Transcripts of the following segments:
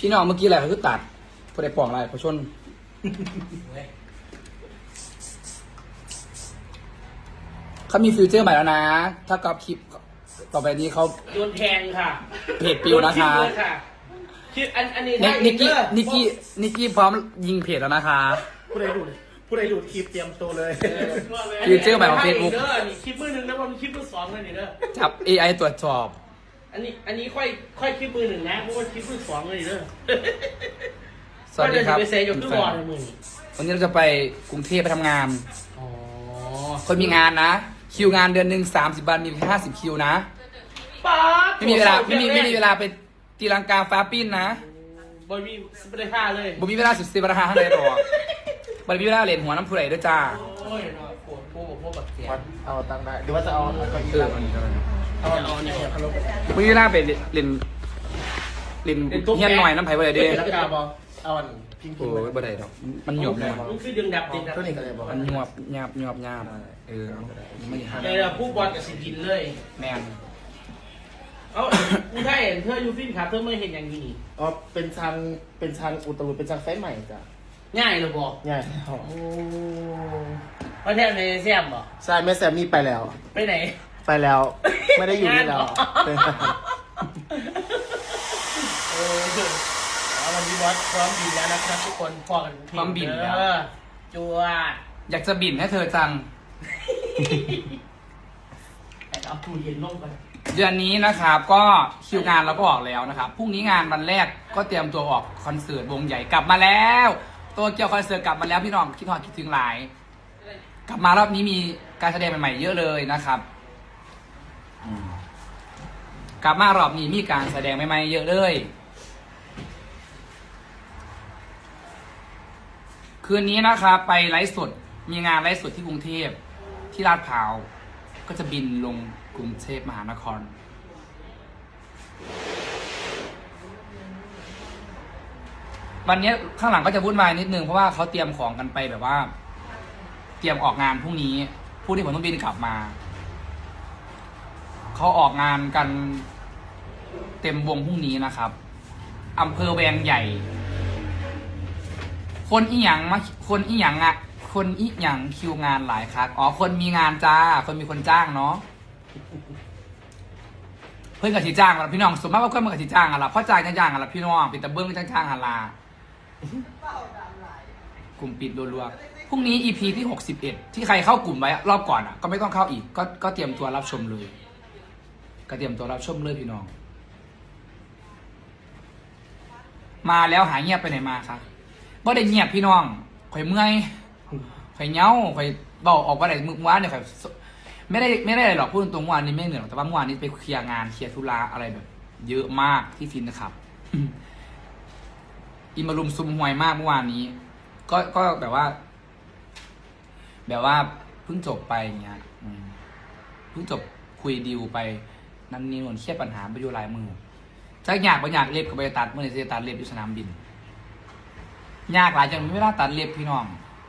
พี่น้องเมื่อกี้อะไรเขาคือตัดพอได้ปองอะไรพอชนเขามีฟิวเจอร์ใหม่แล้วนะ ถ้ากรอบคลิปต่อไปนี้เขาโดนแทงค่ะเพจปิวนะคะโดเลยค่ะคิดอันอันนี้นิได้นิกกี้เด้อนิกกี้นิกกี้พร้อมยิงเพจแล้วนะคะ ผู้ใดดูดผู้ใดดูดคลิปเตรียมตัวเลย ฟิวเจอร์ใหม่ของ Facebook เด้อนี่คลิปมือหนึ่งนะผมคลิปมือสองเลยนี่เด้อ จับ AI ตรวจสอบ อันนี้อันนี้ค่อยค่อยคลิปมือหนึ่งนะเพราะว่าคลิปมือสองเลยนี่เด้อสวัสดีครับก็เยวจะไปเซย์ยกขึ้นบอลในมือนี่วันนี้เราจะไปกรุงเทพไปทำงานอ๋อคนมีงานนะ คิวงานเดือนหนึ่งสามสิบวันมีแค่ห้าสิบคิวนะป๊าดไม่มีเวลาไม่มีไม่มีเวลาไปตีลังกาฟ้าปิ้นนะบอยมีสเปรย์ผ้าเลยบ่มีเวลาสิบสิบราคาข้างในหรอกบ่มีเวลาเรียนหัวน้ำผู้ใดด้วยจ้าโอ้ยเนาะปวดโป้โป้แบบเสียเอาตังค์ได้หรือว่าจะเอาเก้าอี้เออเราอันนี้ก็ได้ เอาอันนี้เอาลงไปบ่มีเวลาไปเรียนเรียนเรียนเฮียนหน่อยน้ำไผ่บ่ได้เด้แล้วกาบอเอาอันพิงพิโอ้งยบ่ได้ดอกมันหยบเลยมันคือดึงดับดึงดับตัวนี้ก็เลยบอกมันหยวบหยาบหยอบหยาบเออเอาไม่ได้ห้ามในเราผู้บอลกับสิกินเลย แมนเอ้ากูได้เห็นเธอยูฟินครับเธอไม่เห็นอย่างนี้อ๋อเป็นชางเป็นชางอุตรุเป็นชางไฟใหม่จ้ะง่ายเลยบอกง่ายโอ้ประเทศในเซียมบอกใช่แม่แซมมี่ไปแล้ว ไปไหน ไปแล้ว ไม่ได้อยู่นี่แล้วงานเหรอเออเอาวันนี้บอสพร้อมบินแล้วนะครับทุกคนพอกันทีพร้อมบินแล้ว เออจัวอยากจะบินให้เธอจัง แต่เอาตู้เย็นลงไปเดือนนี้นะครับก็คิวงานเราก็ออกแล้วนะครับพรุ่งนี้งานวันแรกก็เตรียมตัวออกคอนเสิร์ตวงใหญ่กลับมาแล้วตัวเกียวคอนเสิร์ตกลับมาแล้วพี่น้องคิดฮอดคิดถึงหลาย กลับมารอบนี้มีการแสดงใหม่ๆเยอะเลยนะครับอืม กลับมารอบนี้มีการแสดงใหม่ๆเยอะเลย คืนนี้นะครับไปไลฟ์สดมีงานไลฟ์สดที่กรุงเทพที่ลาดพร้าวก็จะบินลงกรุงเทพมหานคร วันนี้ข้างหลังก็จะวุ่นวายนิดนึงเพราะว่าเขาเตรียมของกันไปแบบว่า เตรียมออกงานพรุ่งนี้พรุ่งนี้ผมต้องบินกลับมา เขาออกงานกันเต็มวงพรุ่งนี้นะครับอำเภอแวงใหญ่ คนอีหยังมาคนอีหยังอะคนอีหยังคิวงานหลายครับอ๋อ คนมีงานจ้า คนมีคนจ้างเนาะเพื่อนกับที่จ้างกันพี่น้องสมมติว่าเพื่อนมันกับที่จ้างกันละเพราะจ้างจ้างกันละพี่น้องเป็นตะเบิ้งจ้างจ้างกันละกลุ่มปิดรัวๆพรุ่งนี้ EP ที่หกสิบเอ็ดที่ใครเข้ากลุ่มไว้รอบก่อนอะ ก็ไม่ต้องเข้าอีก ก็ก็เตรียมตัวรับชมเลย ก็เตรียมตัวรับชมเลยพี่น้อง มาแล้วหายเงียบไปไหนมาคะบ่ได้เงียบพี่น้องข่อยเมื่อยข่อยเหงาข่อยเบาออกว่าไหนมือวานเนี่ยข่อยไม่ได้ไม่ได้อะไรหรอกพูดตรงๆเมื่อวานนี้ไม่เหนื่อยหรอกแต่ว่าเมื่อวานนี้ไปเคลียร์งานเคลียร์ธุระอะไรแบบ เยอะมากที่ฟินนะครับอิมารุมซุมห่วยมากเมื่อวานนี้ ก็ก็แบบว่า แบบว่าเพิ่งจบไปอย่างเงี้ยเพิ่งจบคุยดีลไป นั่นนี่นนเครียดปัญหาไปอยู่หลายมือจักอยากไปอยากเล็บกับไปตัดเมื่อไหร่จะตัดเล็บอยู่สนามบิน ยากหลายจนไม่เวลาตัดเล็บพี่น้อง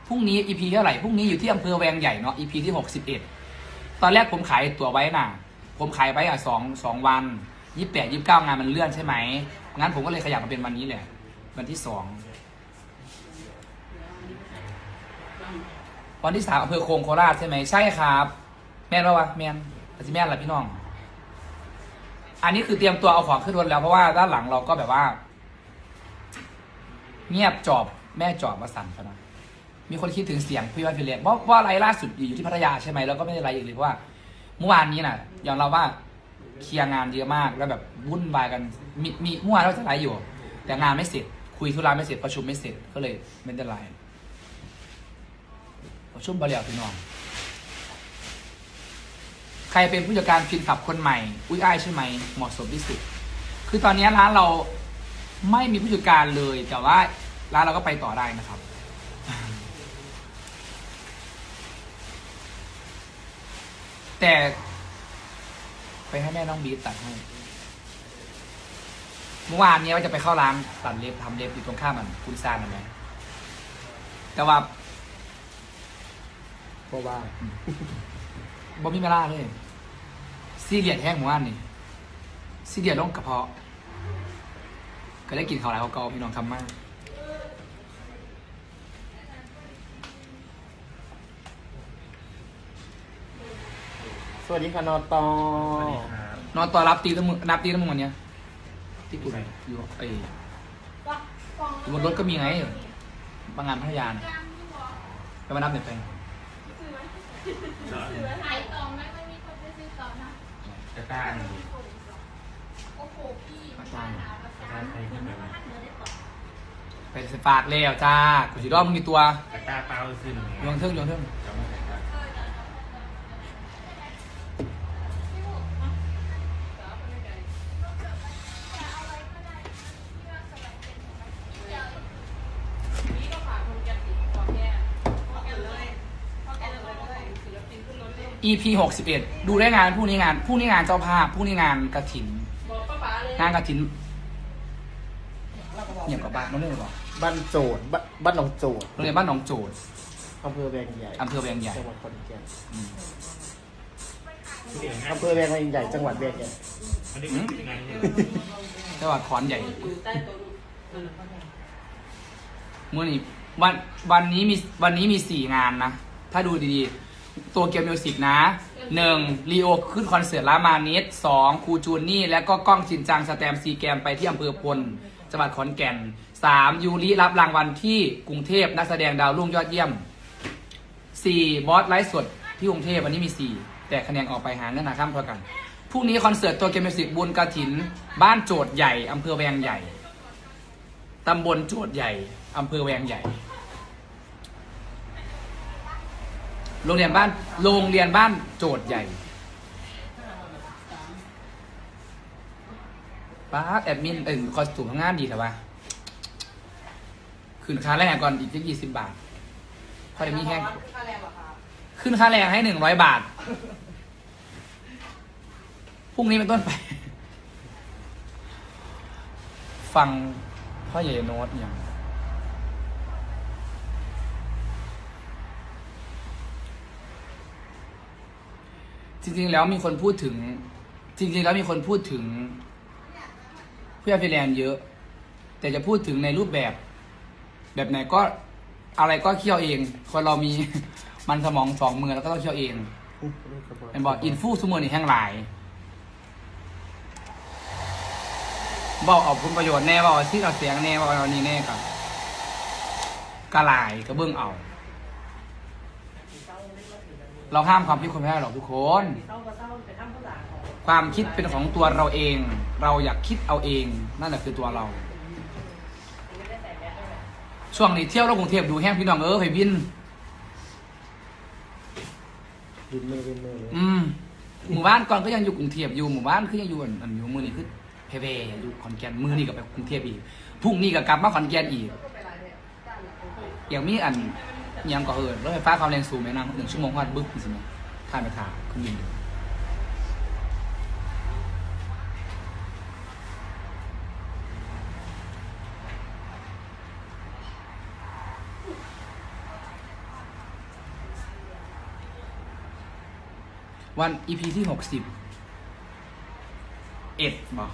พรุ่งนี้ EP เท่าไหร่พรุ่งนี้อยู่ที่อำเภอแวงใหญ่เนาะ EP ที่หกสิบเอ็ดตอนแรกผมขายตั๋วไว้น่ะ ผมขายไว้อะสองสองวันยี่สิบแปดยี่สิบเก้างานมันเลื่อนใช่ไหมงั้นผมก็เลยขยับมาเป็นวันนี้แหละวันที่สองวันที่สามอำเภอโคงโคราชใช่ไหมใช่ครับ แม่นปะวะแม่นอาจจะแม่นละพี่น้อง อันนี้คือเตรียมตัวเอาของขึ้นรถแล้วเพราะว่าด้านหลังเราก็แบบว่า เงียบจอบแม่จอบมาสั่นกันะมีคนคิดถึงเสียงพี่วันพิเรนเพราะว่าไลล่าสุดอยู่ที่พัทยาใช่ไหมแล้วก็ไม่ได้ไลอีกเลยเพราะว่าเมื่อวานนี้น่ะยอมรับว่าเคลียร์งานเยอะมากแล้วแบบวุ่นวายกันมีมีเมื่อวานเราจะไลอยู่ แต่งานไม่เสร็จ คุยธุระไม่เสร็จประชุมไม่เสร็จก็เลยไม่ได้ไลประชุมบริยาพี่น้อง ใครเป็นผู้จัดการพินขับคนใหม่ อุ้ยอ้ายใช่ไหมเหมาะสมที่สุด คือตอนนี้ร้านเราไม่มีผู้จัดการเลย แต่ว่าร้านเราก็ไปต่อได้นะครับ แต่ไปให้แม่น้องบีตัดให้เมื่อวานเนี้ยว่าจะไปเข้าร้านตัดเล็บทำเล็บอยู่ตรงข้ามมันคุณซานนะแม่แต่ว่าเพราะว่าบ่มีเวลาเลย ซีเรียสแห้งหมู่บ้านนี่ซีเรียสลงกระเพาะ ก็ได้กินข้าวหลายข้าวเกาพี่น้องคำมากสวัสดีค่ะนอตอนอนต่อรับตีทั้งมึงนับตีทั้งมึงวันเนี้ยที่กูอยู่ไอ้อยู่บนรถก็มีไงบางงานพัทยาน่ะไปมานับเน็ตไปขายต่อไต้าอันนี้โอ้โหพี่มาจ้างกระต้าไทยขึ้นไปไหมไปฝากแล้วจ้ากูสิรอบมึงกี่ตัวกระต้าเปล่าซึ่งยองเทิงยองเทิงจะไม่ใส่ EP หกสิบเอ็ดดูได้งานผู้นี้งานผู้นี้งานเจ้าภาพผู้นี้งานกระถิน บอกป้าป๋าเลยงานกระถินเงียบกับบ้านน้องเล่นบอกบ้านโจดบ้านบ้านหนองโจดโรงเรียนบ้านหนองโจดอำเภอแวงใหญ่อำเภอแวงใหญ่จังหวัดขอนแก่นอืมที่เองนะอำเภอแวงใหญ่จังหวัดแวงใหญ่อันนี้เป็นงานที่จังหวัดขอนใหญ่อยู่ใต้โต๊ะนั่นแหละเมื่อนี้วันวันนี้มีวันนี้มีสี่งานนะ ถ้าดูดีๆ ตัวเกียวมิวสิกนะหนึ่งลีโอขึ้นคอนเสิร์ตลามานิสสองครูจูนนี่ แล้วก็กล้องชินจังสแตมซีแกมไปที่อำเภอพลจังหวัดขอนแก่นสามยูริรับรางวัลที่กรุงเทพนักแสดงดาวรุ่งยอดเยี่ยมสี่บอสไลฟ์สดที่กรุงเทพวันนี้มีสี่แต่คะแนนออกไปหาเงินหาข้ามเท่ากันพรุ่งนี้คอนเสิร์ตตัวเกมมิวสิกบุญกระถิน บ้านโจทย์ใหญ่อำเภอแวงใหญ่ตำบลโจทย์ใหญ่อำเภอแวงใหญ่ โรงเรียนบ้าน โรงเรียนบ้านโจทย์ใหญ่ป้าแอดมินเอ็นคอสตูมทำงานดีแต่ว่าขึ้นค่าแรงก่อนอีกยี่สิบบาทพอได้มีแห้งค่คะขึ้นค่าแรงให้หนึ่งร้อยบาท พรุ่งนี้เป็นต้นไป ฟังพ่อใหญ่โน้ตอย่าง จริงๆแล้วมีคนพูดถึง จริง ๆ แล้วมีคนพูดถึงเพื่อฟิแลนเยอะ แต่จะพูดถึงในรูปแบบ แบบไหนก็อะไรก็เคี่ยวเอง คนเรามีมันสมองสองมือแล้วก็ต้องเคี่ยวเองเป็นบอกอินฟูซูเมอนี่แห้งหลายบอกเอาผลประโยชน์แน่บอกที่เอาเสียงแน่บอกเอานี่แน่กับกระลายกระเบื้องเอา เราห้ามความคิดคนไม่ได้หรอกทุกคน เศร้าก็เศร้าแต่ข้ามภาษาของความคิดเป็นของตัวเราเอง เราอยากคิดเอาเอง นั่นแหละคือตัวเรา ไม่ได้ใส่แมสด้วยช่วงนี้เที่ยวรอบกรุงเทพดูแห้งพี่น้องเออไปบิน ดินเนอร์ดินเนอร์เลยอืมหมู่บ้านก่อนก็ยังอยู่กรุงเทพอยู่หมู่บ้านคือยังอยู่อันอันอยู่มือนี่คือเพเวอยู่ขอนแก่นมือนี่ก็ไปกรุงเทพอีกพรุ่งนี้ก็กลับมาขอนแก่นอีกอย่างมีอันอิห ยังก็เอิญรถไฟฟ้าความแรงสูงไหมนะหนึ่งชั่วโมงพอดบึ๊บสิเนี่ยท่านไปถามขึ้นบินวันอีพีที่หกสิบเอ็ดบอก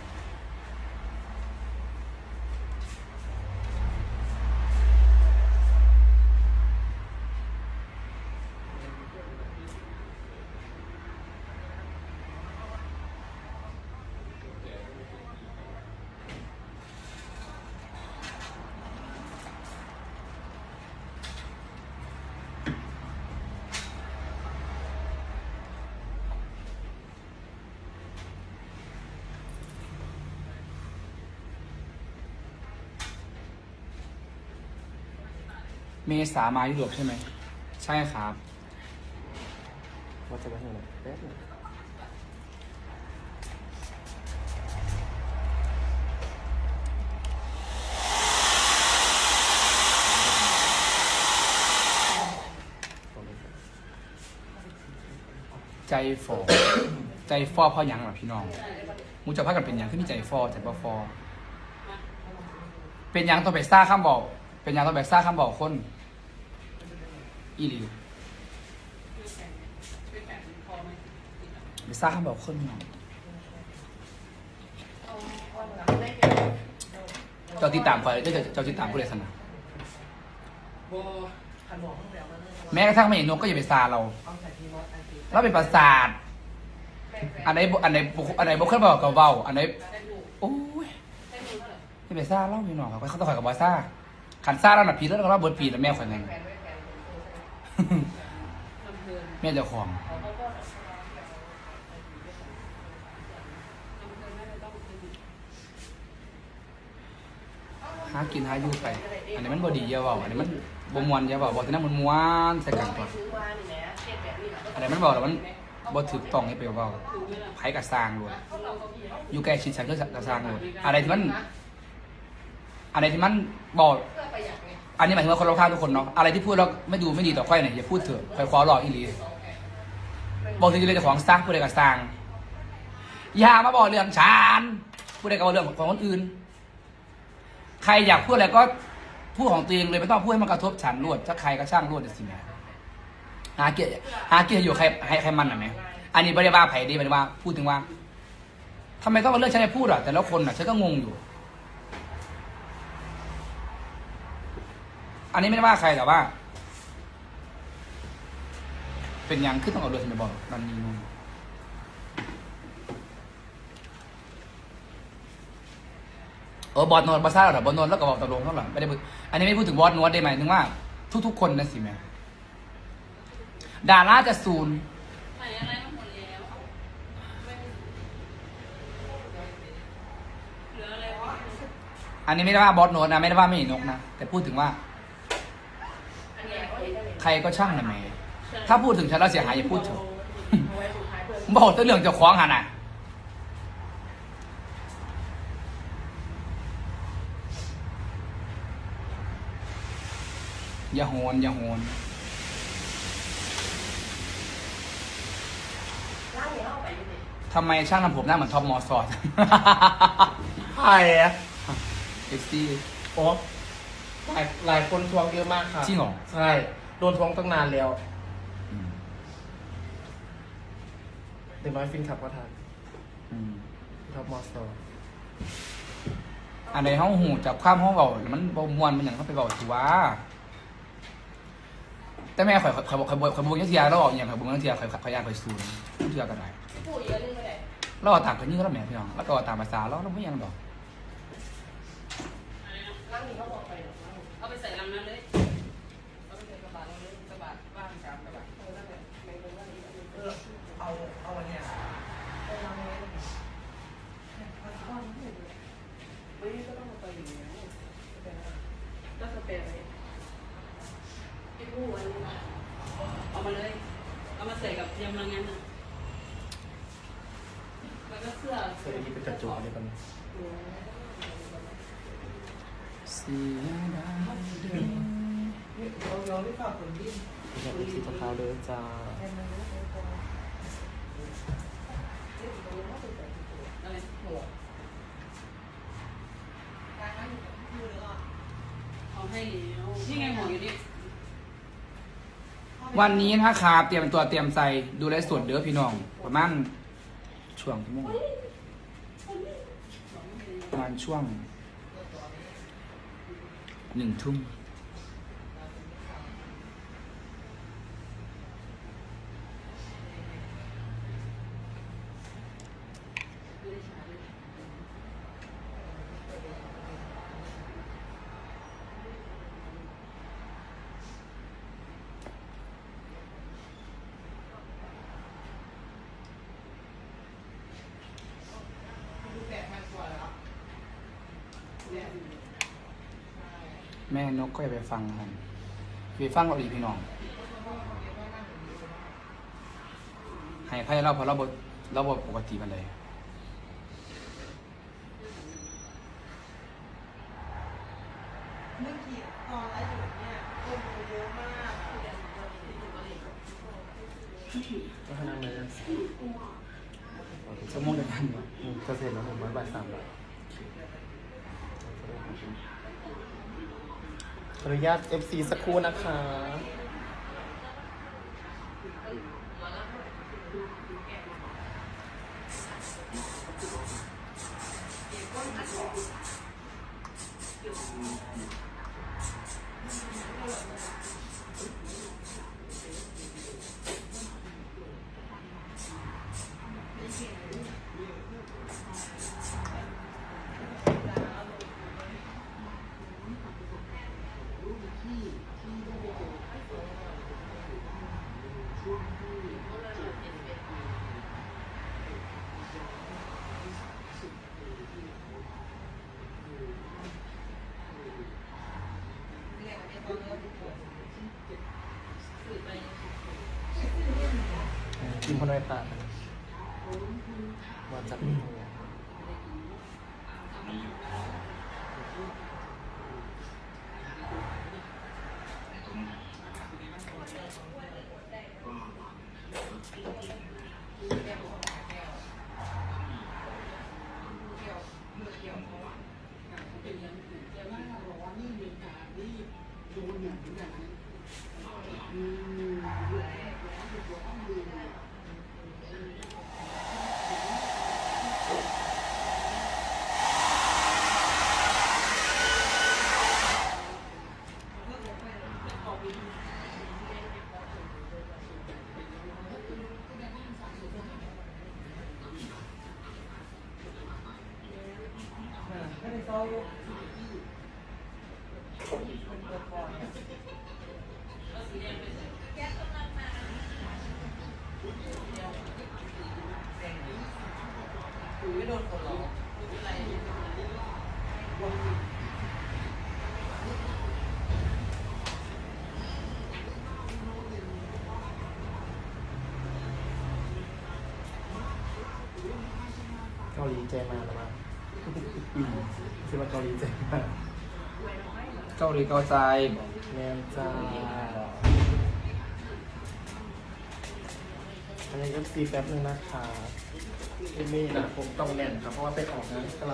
เมษามายุโรปใช่ไหม ใช่ครับ ว่าจะไปทางไหนแป๊บนึงใจฟอใจฟอเพราะหยังหรอพี่น้องมูจะพากันเป็นยังขึ้นมีใจฟอใจบ่ฟอเป็นยังต้องไปซ่าข้ามบอก เป็นยังต้องไปซ่าข้ามบอกคน อีหลีไปซ่าข้ามบอกคนพี่น้องเจ้าติดตามคอยเจ้าเจ้าติดตามผู้ใดสนะโบคันบอกข้างแล้วมันเลยแม้กระทั่งไม่เห็นนกก็อย่าไปซาเราเอาใส่ทีมอสอันตีเราเป็นประสาทอันไหนบ่อันไหนบ่อันไหนบ่เคยบอกกับเว้าอันไหนได้ดูโอ้ยได้ดูเท่าไหร่อย่าไปซาเล่าพี่น้องเขาเขาต้องคอยกับบอซ่าขันซาเราหนักพีแล้วเราเบิดปีแล้วแม่ข่อยไงลำเพลิน แม่เจ้าของลำเพลินไม่ต้องหากินหาอยู่ไป อันนี้มันบ่ดีเยาเว้าอันนี้มันบมวนเยาเว้าบอกแต่นั้นมันม้วนใส่กันก่อนอันนี้มันบอกแล้วมันบ่ถูกต้องให้ไปเว้าคือเวลาไผ่กะสร้างโลดอยู่ใกล้ชิดฉันก็กะสร้างโลดอะไรที่มัน อะไรที่มันบอก อันนี้หมายถึงว่าคนรอบข้างทุกคนเนาะอะไรที่พูดแล้วไม่ดูไม่ดีต่อค่อยเนี่ยอย่าพูดเถอะค่อยขอหลอกอีหลีบอกถึงจะเป็นเจ้าของสร้างผู้ใดก็สร้างอย่ามาบอกเรื่องฉันผู้ใดก็บเรื่องของคนอื่น ใครอยากพูดอะไรก็พูดของตัวเองเลยไม่ต้องพูดให้มันกระทบฉันรวดถ้าใครก็ช่างรวดจะสิแม่หาเกียรติหาเกียรติอยู่ใครให้ใครมันอะไหมอันนี้ไม่ได้ว่าไผ่ดีไม่ได้ว่าพูดถึงว่าทำไมต้องมาเลือกฉันให้พูดอะแต่ละคนอะฉันก็งงอยู่ อันนี้ไม่ได้ว่าใครแต่ว่า เป็นยังขึ้นต้องเอาเรือขึ้นไปบอกนันนีนู่นเออบอสนวดบาซ่าหรอบอสนวดแล้วก็บอกตกลงเท่าไหร่ไม่ได้พูดอันนี้ไม่พูดถึงบอสนวดได้ไหมายถึงว่า ทุกๆคนนะสิแม่ดาราจะศูนย์อะไรมันหมดแล้วอันนี้ไม่ได้ว่าบอสนดนะ ไม่ได้ว่าไม่เห็นนกนะ แต่พูดถึงว่า ใครก็ช่างนะแม่ถ้าพูดถึงฉันแล้วเสียหายอย่าพูดเถอะเอาไว้สุดท้ายเพื่อนบอกแตัวเรื่องเจ้าของหันอะอย่าโหนอย่าโหนล่างเนี้ยเอาไปอยู่ดิทำไมช่างทำผมหน้าเหมือนท็อปมอสอดใช่อะเอ็กซี่โอ้ หลายหลายคนทวงเยอะมากค่ะจริงเหรอ ใช่ โดนทวงตั้งนานแล้วอืมเด็กน้อยฟินขับก็ทันอืมท็อปมอสโซอันในห้องหูจับข้ามห้องเบามันบมวนมันอย่างเขาไปเบาถือว่า แต่แม่ข่อยข่อยข่อยข่อยข่อยบุญยักษ์เทียแล้วออกอย่างข่อยบุญยักษ์เทียข่อยข่อยยานข่อยซูนยักษ์เทียกันไหนผู้เยอะนึงไปไหนเราเอาตามกันยิ่งแล้วแม่พี่น้องแล้วก็เอาตามภาษาแล้วเราไม่ยังดอกล่างนี้เขาบอกไป ส่ลังนั้นเลยเอาไปใส่กระบะเราเลยกระบะบ้านสามกระบะเออนั่นแหละในตรงนั้นนี่เออเอาเอาอันเนี้ยเอาล่างนี้ไม่ก็ต้องเอาไปอยู่แล้วก็สเปรย์ไว้ไอ้ผู้อันนี้เอามาเลย เอามาใส่กับยำลังนั้นน่ะแล้วก็เสื้อ เสื้อนี้เป็นกระจุกเลยกันเสียดายนี่เราเราไม่ฝากคนดิ้นเป็นแบบสีขาวเลยจ้อจ้านี่ไงหมออยู่นี่วันนี้นะครับเตรียมตัวเตรียมใจดูแลส่วนเด้อพี่น้อง ประมาณช่วงชั่โมงประมาณช่วง หนึ่งทุ่ม แม่นกก็อย่าไปฟังมันอย่าไปฟังเราดีพี่น้องให้ใครเราเพราะเราบเราบปกติมันเลยเมื่อกี้ตอนไลฟ์อยู่เนี่ยคนดูเยอะมากก็ขนาดเลยชั่วโมงเดียวกันจะเสร็จแล้วผมไว้บ่ายสามแล้ว ออนุญาต FC สักครู่นะคะ กิน คนไว้ตามาจาก นี่เกาหลีใจมาแล้วมั้งคิดว่าเกาหลีใจมาเกาหลีเกาใจแมนจ้าอันนี้ก็ตีแป๊บนึงนะคะเอมี่นะผมต้องแน่นครับเพราะว่าไปออกงานไกล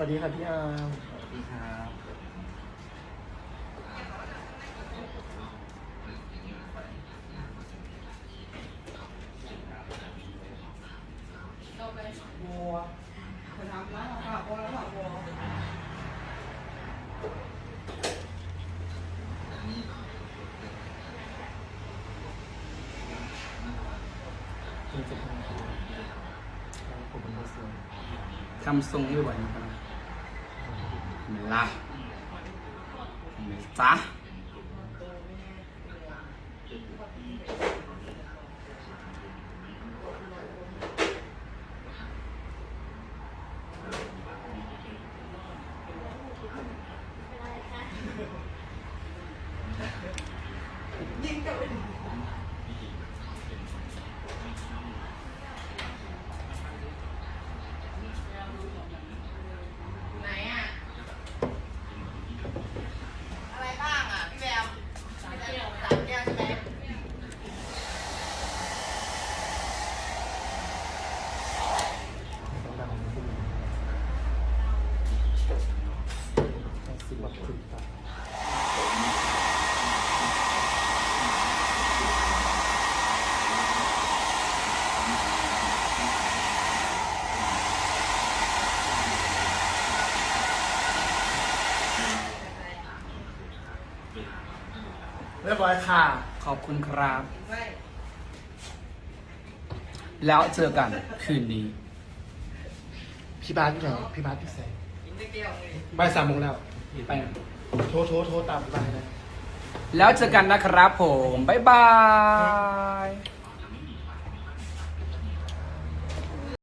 วัสดีค่ะพี่อาร์มสวัสดีครับจริงจะทำผมเป็นผู้เสียงทำทรงไม่ไหวนะครับเห็นล่ะ เห็นไหมจ๊ะ ไหนอะ อะไรบ้างอะ พี่แววสามแก้วสามแก้วใช่ไหม ต้องดังขึ้นสิบวัตถุตา เรียบร้อยค่ะ ขอบคุณครับ แล้วเจอกันคืนนี้ พี่บาสพี่ไหนพี่บาสพี่แสงบ่ายสามโมงแล้วไปโทรโทรโทรตามไปเลยแล้วเจอกันนะครับผม บ๊ายบาย